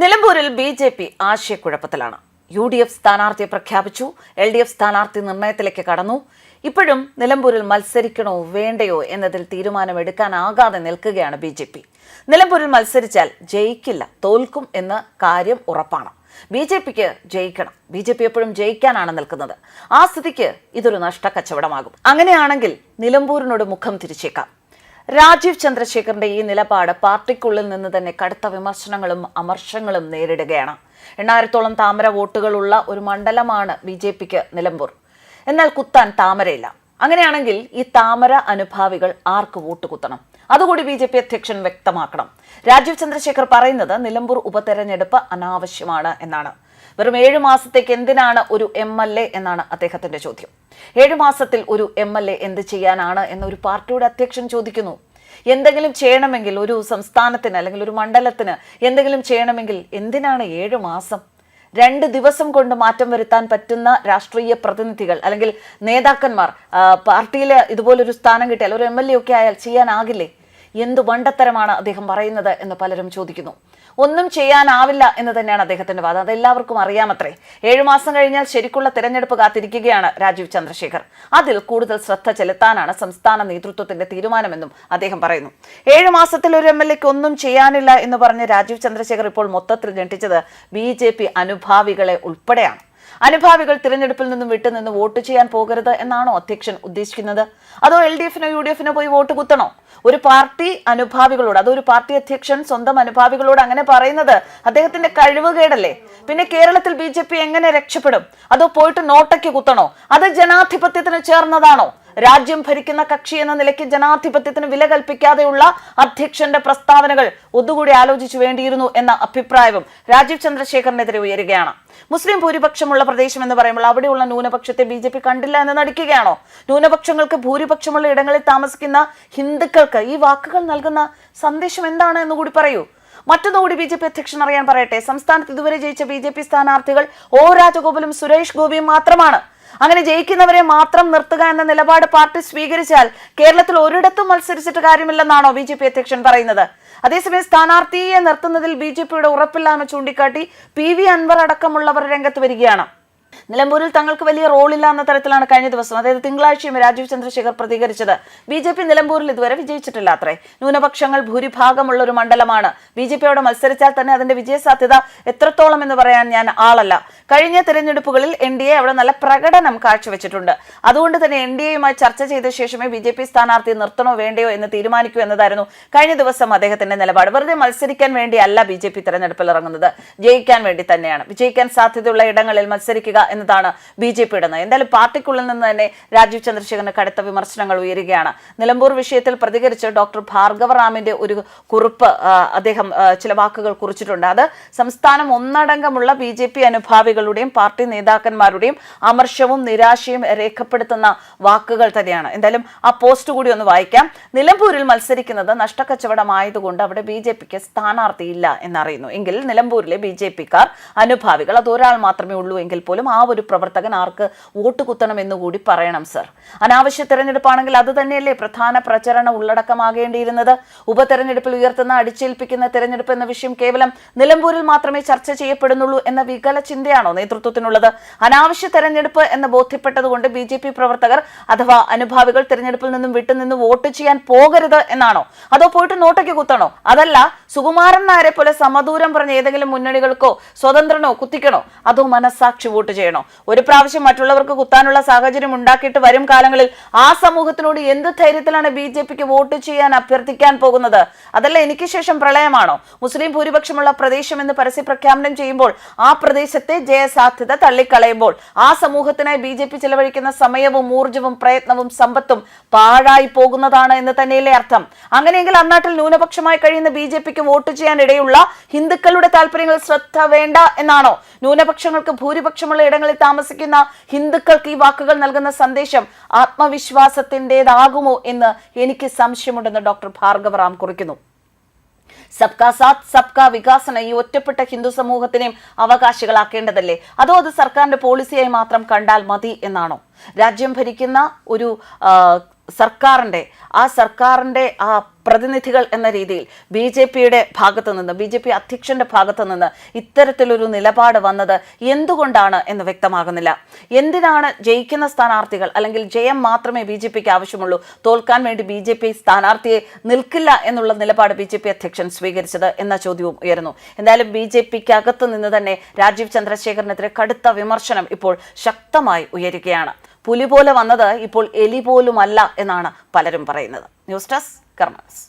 നിലമ്പൂരിൽ B J P ആശയക്കുഴപ്പത്തിലാണ്. U D F സ്ഥാനാർത്ഥിയെ പ്രഖ്യാപിച്ചു. എൽ ഡി എഫ് സ്ഥാനാർത്ഥി നിർണയത്തിലേക്ക് കടന്നു. ഇപ്പോഴും നിലമ്പൂരിൽ മത്സരിക്കണോ വേണ്ടയോ എന്നതിൽ തീരുമാനമെടുക്കാനാകാതെ നിൽക്കുകയാണ് ബി ജെ പി. നിലമ്പൂരിൽ മത്സരിച്ചാൽ ജയിക്കില്ല തോൽക്കും എന്ന കാര്യം ഉറപ്പാണ്. ബി ജെ പിക്ക് ജയിക്കണം. ബി ജെ പി എപ്പോഴും ജയിക്കാനാണ് നിൽക്കുന്നത്. ആ സ്ഥിതിക്ക് ഇതൊരു നഷ്ട കച്ചവടമാകും അങ്ങനെയാണെങ്കിൽ നിലമ്പൂരിനോട് മുഖം തിരിച്ചേക്കാം. രാജീവ് ചന്ദ്രശേഖറിന്റെ ഈ നിലപാട് പാർട്ടിക്കുള്ളിൽ നിന്ന് തന്നെ കടുത്ത വിമർശനങ്ങളും അമർഷങ്ങളും നേരിടുകയാണ്. എണ്ണായിരത്തോളം താമര വോട്ടുകളുള്ള ഒരു മണ്ഡലമാണ് ബി ജെ പിക്ക് നിലമ്പൂർ. എന്നാൽ കുത്താൻ താമരയില്ല. അങ്ങനെയാണെങ്കിൽ ഈ താമര അനുഭാവികൾ ആർക്ക് വോട്ട് കുത്തണം? അതുകൂടി ബി ജെ പി അധ്യക്ഷൻ വ്യക്തമാക്കണം. രാജീവ് ചന്ദ്രശേഖർ പറയുന്നത് നിലമ്പൂർ ഉപതെരഞ്ഞെടുപ്പ് അനാവശ്യമാണ് എന്നാണ്. വെറും ഏഴു മാസത്തേക്ക് എന്തിനാണ് ഒരു എം എൽ എ എന്നാണ് അദ്ദേഹത്തിന്റെ ചോദ്യം. ഏഴു മാസത്തിൽ ഒരു എം എൽ എ എന്ത് ചെയ്യാനാണ് എന്നൊരു പാർട്ടിയുടെ അധ്യക്ഷൻ ചോദിക്കുന്നു. എന്തെങ്കിലും ചെയ്യണമെങ്കിൽ ഒരു സംസ്ഥാനത്തിന് അല്ലെങ്കിൽ ഒരു മണ്ഡലത്തിന് എന്തെങ്കിലും ചെയ്യണമെങ്കിൽ എന്തിനാണ് ഏഴു മാസം? രണ്ട് ദിവസം കൊണ്ട് മാറ്റം വരുത്താൻ പറ്റുന്ന രാഷ്ട്രീയ പ്രതിനിധികൾ അല്ലെങ്കിൽ നേതാക്കന്മാർ പാർട്ടിയിൽ ഇതുപോലൊരു സ്ഥാനം കിട്ടിയാൽ ഒരു എം എൽ എ ഒക്കെ ആയാൽ ചെയ്യാനാകില്ലേ? എന്തു വണ്ടത്തരമാണ് അദ്ദേഹം പറയുന്നത് എന്ന് പലരും ചോദിക്കുന്നു. ഒന്നും ചെയ്യാനാവില്ല എന്ന് തന്നെയാണ് അദ്ദേഹത്തിന്റെ വാദം. അതെല്ലാവർക്കും അറിയാമത്രേ. ഏഴു മാസം കഴിഞ്ഞാൽ ശരിക്കുള്ള തെരഞ്ഞെടുപ്പ് കാത്തിരിക്കുകയാണ് രാജീവ് ചന്ദ്രശേഖർ. അതിൽ കൂടുതൽ ശ്രദ്ധ ചെലുത്താനാണ് സംസ്ഥാന നേതൃത്വത്തിന്റെ തീരുമാനമെന്നും അദ്ദേഹം പറയുന്നു. ഏഴു മാസത്തിൽ ഒരു എം എൽ എക്ക് ഒന്നും ചെയ്യാനില്ല എന്ന് പറഞ്ഞ് രാജീവ് ചന്ദ്രശേഖർ ഇപ്പോൾ മൊത്തത്തിൽ ഞെട്ടിച്ചത് ബി ജെ പി അനുഭാവികളെ ഉൾപ്പെടെയാണ്. അനുഭാവികൾ തിരഞ്ഞെടുപ്പിൽ നിന്നും വിട്ടുനിന്ന് വോട്ട് ചെയ്യാൻ പോകരുത് എന്നാണോ അധ്യക്ഷൻ ഉദ്ദേശിക്കുന്നത്? അതോ എൽ ഡി എഫിനോ യു ഡി എഫിനോ പോയി വോട്ട് കുത്തണോ? ഒരു പാർട്ടി അനുഭാവികളോട് ഒരു പാർട്ടി അധ്യക്ഷൻ സ്വന്തം അനുഭാവികളോട് അങ്ങനെ പറയുന്നത് അദ്ദേഹത്തിന്റെ കഴിവുകേടല്ലേ? പിന്നെ കേരളത്തിൽ ബി ജെ പി എങ്ങനെ രക്ഷപ്പെടും? അതോ പോയിട്ട് നോട്ടയ്ക്ക് കുത്തണോ? അത് ജനാധിപത്യത്തിന് ചേർന്നതാണോ? രാജ്യം ഭരിക്കുന്ന കക്ഷി എന്ന നിലയ്ക്ക് ജനാധിപത്യത്തിന് വില കൽപ്പിക്കാതെയുള്ള അധ്യക്ഷന്റെ പ്രസ്താവനകൾ ഒന്നുകൂടി ആലോചിച്ചു വേണ്ടിയിരുന്നു എന്ന അഭിപ്രായവും രാജീവ് ചന്ദ്രശേഖറിനെതിരെ ഉയരുകയാണ്. മുസ്ലിം ഭൂരിപക്ഷമുള്ള പ്രദേശം എന്ന് പറയുമ്പോൾ അവിടെയുള്ള ന്യൂനപക്ഷത്തെ ബി ജെ പി കണ്ടില്ല എന്ന് നടിക്കുകയാണോ? ന്യൂനപക്ഷങ്ങൾക്ക് ഭൂരിപക്ഷമുള്ള ഇടങ്ങളിൽ താമസിക്കുന്ന ഹിന്ദുക്കൾക്ക് ഈ വാക്കുകൾ നൽകുന്ന സന്ദേശം എന്താണ് എന്ന് കൂടി പറയൂ. മറ്റൊന്നുകൂടി ബി ജെ പി അധ്യക്ഷൻ അറിയാൻ പറയട്ടെ. സംസ്ഥാനത്ത് ഇതുവരെ ജയിച്ച ബി ജെ പി സ്ഥാനാർത്ഥികൾ ഒ രാജഗോപാലും സുരേഷ് ഗോപിയും മാത്രമാണ്. അങ്ങനെ ജയിക്കുന്നവരെ മാത്രം നിർത്തുക എന്ന നിലപാട് പാർട്ടി സ്വീകരിച്ചാൽ കേരളത്തിൽ ഒരിടത്തും മത്സരിച്ചിട്ട് കാര്യമില്ലെന്നാണോ ബി ജെ പി അധ്യക്ഷൻ പറയുന്നത്? അതേസമയം സ്ഥാനാർത്ഥിയെ നിർത്തുന്നതിൽ ബി ജെ പിയുടെ ഉറപ്പില്ലായ്മ ചൂണ്ടിക്കാട്ടി പി വി അൻവർ അടക്കമുള്ളവർ രംഗത്ത് വരികയാണ്. നിലമ്പൂരിൽ തങ്ങൾക്ക് വലിയ റോളില്ല എന്ന തരത്തിലാണ് കഴിഞ്ഞ ദിവസം അതായത് തിങ്കളാഴ്ചയും രാജീവ് ചന്ദ്രശേഖർ പ്രതികരിച്ചത്. ബി ജെ പി നിലമ്പൂരിൽ ഇതുവരെ വിജയിച്ചിട്ടില്ല അത്രേ. ന്യൂനപക്ഷങ്ങൾ ഭൂരിഭാഗമുള്ള ഒരു മണ്ഡലമാണ്. ബി ജെ പിയോട് മത്സരിച്ചാൽ തന്നെ അതിന്റെ വിജയസാധ്യത എത്രത്തോളം എന്ന് പറയാൻ ഞാൻ ആളല്ല. കഴിഞ്ഞ തെരഞ്ഞെടുപ്പുകളിൽ എൻ ഡി എ അവിടെ നല്ല പ്രകടനം കാഴ്ചവെച്ചിട്ടുണ്ട്. അതുകൊണ്ട് തന്നെ എൻ ഡി എയുമായി ചർച്ച ചെയ്ത ശേഷമേ ബി ജെ പി സ്ഥാനാർത്ഥി നിർത്തണോ വേണ്ടയോ എന്ന് തീരുമാനിക്കൂ എന്നതായിരുന്നു കഴിഞ്ഞ ദിവസം അദ്ദേഹത്തിന്റെ നിലപാട്. വെറുതെ മത്സരിക്കാൻ വേണ്ടിയല്ല ബി ജെ പി തെരഞ്ഞെടുപ്പിൽ ഇറങ്ങുന്നത്. ജയിക്കാൻ വേണ്ടി തന്നെയാണ്. വിജയിക്കാൻ സാധ്യതയുള്ള ഇടങ്ങളിൽ മത്സരിക്കുക എന്നതാണ് ബി ജെ പിയുടെ നയം. എന്തായാലും പാർട്ടിക്കുള്ളിൽ നിന്ന് തന്നെ രാജീവ് ചന്ദ്രശേഖരന് കടുത്ത വിമർശനങ്ങൾ ഉയരുകയാണ്. നിലമ്പൂർ വിഷയത്തിൽ പ്രതികരിച്ച് ഡോക്ടർ ഭാർഗവ റാമിന്റെ ഒരു കുറിപ്പ് അദ്ദേഹം ചില വാക്കുകൾ കുറിച്ചിട്ടുണ്ട്. അത് സംസ്ഥാനം ഒന്നടങ്കമുള്ള ബി ജെ പി അനുഭാവികളുടെയും പാർട്ടി നേതാക്കന്മാരുടെയും അമർഷവും നിരാശയും രേഖപ്പെടുത്തുന്ന വാക്കുകൾ തന്നെയാണ്. എന്തായാലും ആ പോസ്റ്റ് കൂടി ഒന്ന് വായിക്കാം. നിലമ്പൂരിൽ മത്സരിക്കുന്നത് നഷ്ടക്കച്ചവടമായതുകൊണ്ട് അവിടെ ബി ജെ പിക്ക് സ്ഥാനാർത്ഥിയില്ല എന്നറിയുന്നു. എങ്കിൽ നിലമ്പൂരിലെ ബി ജെ പിക്കാർ അനുഭാവികൾ അത് ഒരാൾ മാത്രമേ ഉള്ളൂ എങ്കിൽ പോലും ആ ഒരു പ്രവർത്തകൻ ആർക്ക് വോട്ട് കുത്തണം എന്ന് കൂടി പറയണം സർ. അനാവശ്യ തെരഞ്ഞെടുപ്പാണെങ്കിൽ അത് തന്നെയല്ലേ പ്രധാന പ്രചരണ ഉള്ളടക്കമാകേണ്ടിയിരുന്നത്? ഉപതെരഞ്ഞെടുപ്പിൽ ഉയർത്തുന്ന അടിച്ചേൽപ്പിക്കുന്ന തെരഞ്ഞെടുപ്പ് എന്ന വിഷയം കേവലം നിലമ്പൂരിൽ മാത്രമേ ചർച്ച ചെയ്യപ്പെടുന്നുള്ളൂ എന്ന വികല ചിന്തയാണോ നേതൃത്വത്തിനുള്ളത്? അനാവശ്യ തെരഞ്ഞെടുപ്പ് എന്ന് ബോധ്യപ്പെട്ടതുകൊണ്ട് ബി ജെ പി പ്രവർത്തകർ അഥവാ അനുഭാവികൾ തെരഞ്ഞെടുപ്പിൽ നിന്നും വിട്ടുനിന്ന് വോട്ട് ചെയ്യാൻ പോകരുത് എന്നാണോ? അതോ പോയിട്ട് നോട്ടയ്ക്ക് കുത്തണോ? അതല്ല സുകുമാരൻ നായരെ പോലെ സമദൂരം പറഞ്ഞ ഏതെങ്കിലും മുന്നണികൾക്കോ സ്വതന്ത്രനോ കുത്തിക്കണോ? അതോ മനസാക്ഷി വോട്ട് ചെയ്യണോ? ഒരു പ്രാവശ്യം മറ്റുള്ളവർക്ക് കുത്താനുള്ള സാഹചര്യം ഉണ്ടാക്കിയിട്ട് വരും കാലങ്ങളിൽ ആ സമൂഹത്തിനോട് എന്ത് ധൈര്യത്തിലാണ് ബി ജെ പിക്ക് വോട്ട് ചെയ്യാൻ അഭ്യർത്ഥിക്കാൻ പോകുന്നത്? അതല്ല എനിക്ക് ശേഷം പ്രളയമാണോ? മുസ്ലിം ഭൂരിപക്ഷമുള്ള പ്രദേശം എന്ന് പരസ്യ പ്രഖ്യാപനം ചെയ്യുമ്പോൾ ആ പ്രദേശത്തെ ജയസാധ്യത തള്ളിക്കളയുമ്പോൾ ആ സമൂഹത്തിനായി ബി ജെ പി ചെലവഴിക്കുന്ന സമയവും ഊർജവും പ്രയത്നവും സമ്പത്തും പാഴായി പോകുന്നതാണ് എന്ന് തന്നെയല്ലേ അർത്ഥം. അങ്ങനെയെങ്കിൽ അന്നാട്ടിൽ ന്യൂനപക്ഷമായി കഴിയുന്ന ബി ജെ പിക്ക് വോട്ട് ചെയ്യാൻ ഇടയുള്ള ഹിന്ദുക്കളുടെ താല്പര്യങ്ങൾ ശ്രദ്ധ വേണ്ട എന്നാണോ? ന്യൂനപക്ഷങ്ങൾക്ക് ഭൂരിപക്ഷമുള്ള ഇടങ്ങളിൽ താമസിക്കുന്ന ഹിന്ദുക്കൾക്ക് ഈ വാക്കുകൾ നൽകുന്ന സന്ദേശം ആത്മവിശ്വാസത്തിന്റെതാകുമോ എന്ന് എനിക്ക് സംശയമുണ്ടെന്ന് ഡോക്ടർ ഭാർഗവ റാം കുറിക്കുന്നു. സബ്കാ സാത്ത് സബ്കാ വികാസന ഈ ഒറ്റപ്പെട്ട ഹിന്ദു സമൂഹത്തിനെയും അവകാശികളാക്കേണ്ടതല്ലേ? അതോ അത് സർക്കാരിന്റെ പോളിസിയായി മാത്രം കണ്ടാൽ മതി എന്നാണോ? രാജ്യം ഭരിക്കുന്ന ഒരു ആ, സർക്കാരിന്റെ ആ സർക്കാരിന്റെ ആ പ്രതിനിധികൾ എന്ന രീതിയിൽ ബി ജെ പിയുടെ ഭാഗത്തു നിന്ന് ബി ജെ പി അധ്യക്ഷന്റെ ഭാഗത്തു നിന്ന് ഇത്തരത്തിലൊരു നിലപാട് വന്നത് എന്തുകൊണ്ടാണ് എന്ന് വ്യക്തമാകുന്നില്ല. എന്തിനാണ് ജയിക്കുന്ന സ്ഥാനാർത്ഥികൾ അല്ലെങ്കിൽ ജയം മാത്രമേ ബി ജെ പിക്ക് ആവശ്യമുള്ളൂ തോൽക്കാൻ വേണ്ടി ബി ജെ പി സ്ഥാനാർത്ഥിയെ നിൽക്കില്ല എന്നുള്ള നിലപാട് ബി ജെ പി അധ്യക്ഷൻ സ്വീകരിച്ചത് എന്ന ചോദ്യവും ഉയരുന്നു. എന്തായാലും ബി ജെ പിക്ക് അകത്തു നിന്ന് തന്നെ രാജീവ് ചന്ദ്രശേഖരനെതിരെ കടുത്ത വിമർശനം ഇപ്പോൾ ശക്തമായി ഉയരുകയാണ്. പുലി പോലെ വന്നത് ഇപ്പോൾ എലി പോലുമല്ല എന്നാണ് പലരും പറയുന്നത്. News desk കർമ്മസ്